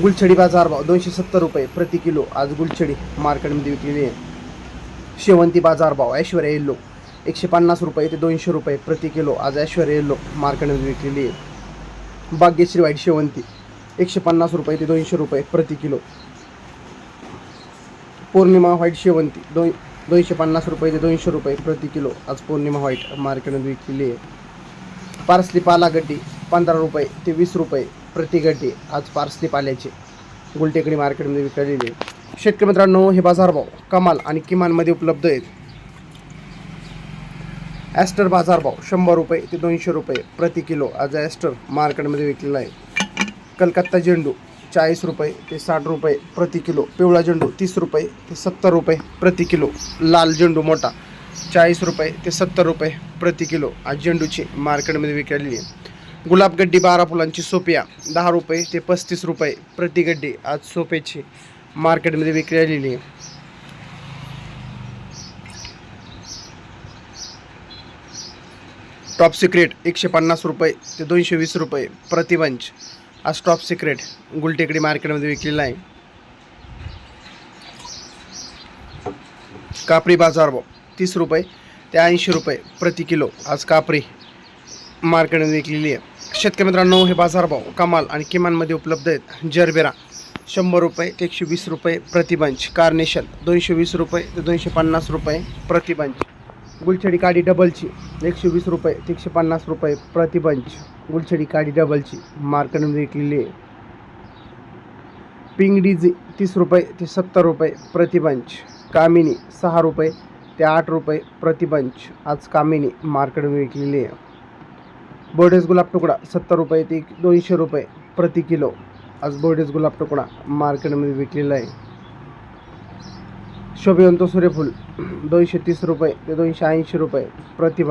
गुलछडी बाजारभाव दोनशे सत्तर रुपये प्रति किलो. आज गुलछडी मार्केटमध्ये विकलेली आहे शेवंती बाजारभाव ऐश्वर्या येल्लो. एकशे पन्नास रुपये ते दोनशे रुपये प्रति किलो. आज ऐश्वर्या येल्लो मार्केटमध्ये विकलेली आहे भाग्यश्री वाईट शेवंती एकशे पन्नास रुपये ते दोनशे रुपये प्रति किलो. पौर्णिमा व्हाईट शेवंती दोन दोनशे पन्नास रुपये ते दोनशे रुपये प्रति किलो. आज पौर्णिमा व्हाईट मार्केटमध्ये विकलेली आहे पार्सली पालागड्डी पंधरा रुपये ते वीस रुपये प्रतिगड्डी आज पार्सली पाल्याचे. गुलटेकडी मार्केटमध्ये विकलेली. आहे शेतकरी मित्रांनो हे बाजारभाव कमाल आणि किमानमध्ये उपलब्ध आहेत. ॲस्टर बाजारभाव शंभर रुपये ते दोनशे रुपये प्रति किलो आज ॲस्टर मार्केटमध्ये विकलेला आहे. कलकत्ता झेंडू चाळीस रुपये ते साठ रुपये प्रति किलो. पिवळा झेंडू तीस रुपये ते सत्तर रुपये प्रति किलो. लाल झेंडू मोठा चाळीस रुपये ते सत्तर रुपये प्रति किलो आज झेंडूची मार्केटमध्ये विकलेली आहे. गुलाबगड्डी बारा फुलांची सोप्या दहा रुपये ते पस्तीस रुपये प्रति गड्डी आज सोप्याची मार्केटमध्ये विक्री आलेली आहे. टॉप सिक्रेट एकशे पन्नास रुपये ते दोनशे वीस रुपये प्रतिबंच आज टॉप सिक्रेट गुलटेकडी मार्केटमध्ये विकलेला आहे. कापडी बाजारभाव तीस रुपये ते ऐंशी रुपये प्रति किलो. आज कापरी मार्केटमध्ये विकलेली आहे. शेतकरी मित्रांनो हे बाजारभाव कमाल आणि किमानमध्ये उपलब्ध आहेत. जरबेरा शंभर रुपये ते एकशे वीस रुपये प्रतिबंच. कार्नेशन दोनशे वीस रुपये ते दोनशे पन्नास रुपये प्रतिबंच. गुलछडी काडी डबलची एकशे वीस रुपये ते एकशे पन्नास रुपये प्रतिबंच. गुलछडी काडी डबलची मार्केटमध्ये विकलेली आहे. पिंगडीजी तीस रुपये ते सत्तर रुपये प्रतिबंच. कामिनी सहा रुपये ते आठ रुपये प्रतिबंच. आज कामिनी मार्केटमध्ये विकलेली आहे. बोर्डेस गुलाब तुकडा सत्तर रुपये ते दोनशे रुपये प्रति किलो. आज बोर्डेस गुलाब तुकडा मार्केटमध्ये विकलेला आहे. शोभिवंत सूर्यफूल दोनशे तीस रुपये ते दोनशे ऐंशी रुपये प्रति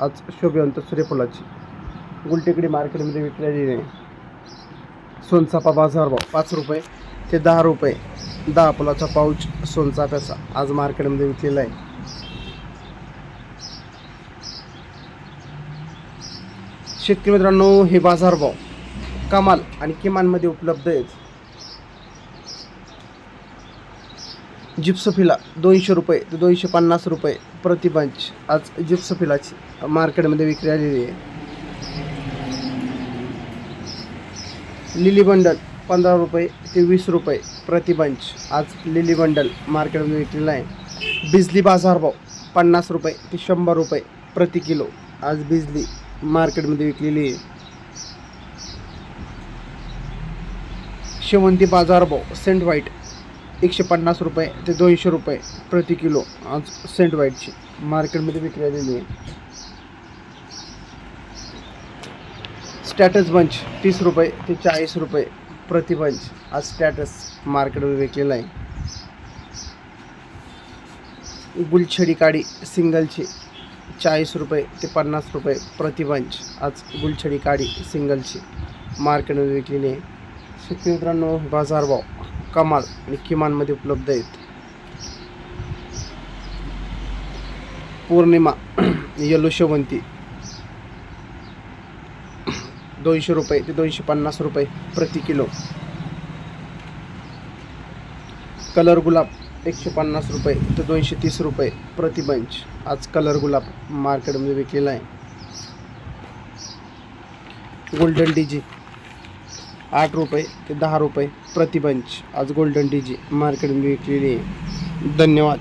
आज शोभिवंत सूर्यफुलाची गुलटेकडी मार्केटमध्ये विकलेली नाही सोनचाफा बाजारभाव पाच रुपये ते दहा रुपये. दहा फुलाचा पाऊच सोनचाफ्याचा आज मार्केटमध्ये विकलेला आहे. शेतकरी मित्रांनो हे बाजारभाव कमाल आणि किमानमध्ये उपलब्ध आहेत. जिप्सफिला दोनशे रुपये ते दोनशे पन्नास रुपये प्रतिबंच आज जिप्सफिलाची मार्केटमध्ये विक्री आलेली आहे. लिली बंडल पंधरा रुपये ते वीस रुपये प्रतिबंच आज लिली बंडल मार्केटमध्ये विकलेला आहे. बिजली बाजारभाव पन्नास रुपये ते शंभर रुपये प्रति किलो आज बिजली मार्केटमध्ये विकलेली आहे. शेवंती बाजारभाव सेंट व्हाईट एकशे पन्नास रुपये ते दोनशे रुपये प्रति किलो. आज सेंट व्हाईटची मार्केटमध्ये विकलेली आलेली आहे. स्टॅटस बंच तीस रुपये ते चाळीस रुपये प्रति बंच आज स्टॅटस मार्केटमध्ये विकलेला आहे. गुलछडी काडी सिंगलची चाळीस रुपये ते पन्नास रुपये प्रतिबंच आज गुलछडी काडी सिंगलची. मार्केटमध्ये विकलेली आहे. शेतकरी मित्रांनो बाजारभाव कमाल आणि किमानमध्ये उपलब्ध आहेत. पौर्णिमा येलो शेवंती. दोनशे रुपये ते दोनशे पन्नास रुपये प्रति किलो. कलर गुलाब एकशे पन्नास रुपये ते दोनशे तीस रुपये प्रतिबंच आज कलर गुलाब मार्केटमध्ये विकलेला आहे. गोल्डन डीजी आठ रुपये ते दहा रुपये प्रतिबंच आज गोल्डन डीजी मार्केटमध्ये विकलेली आहे. धन्यवाद.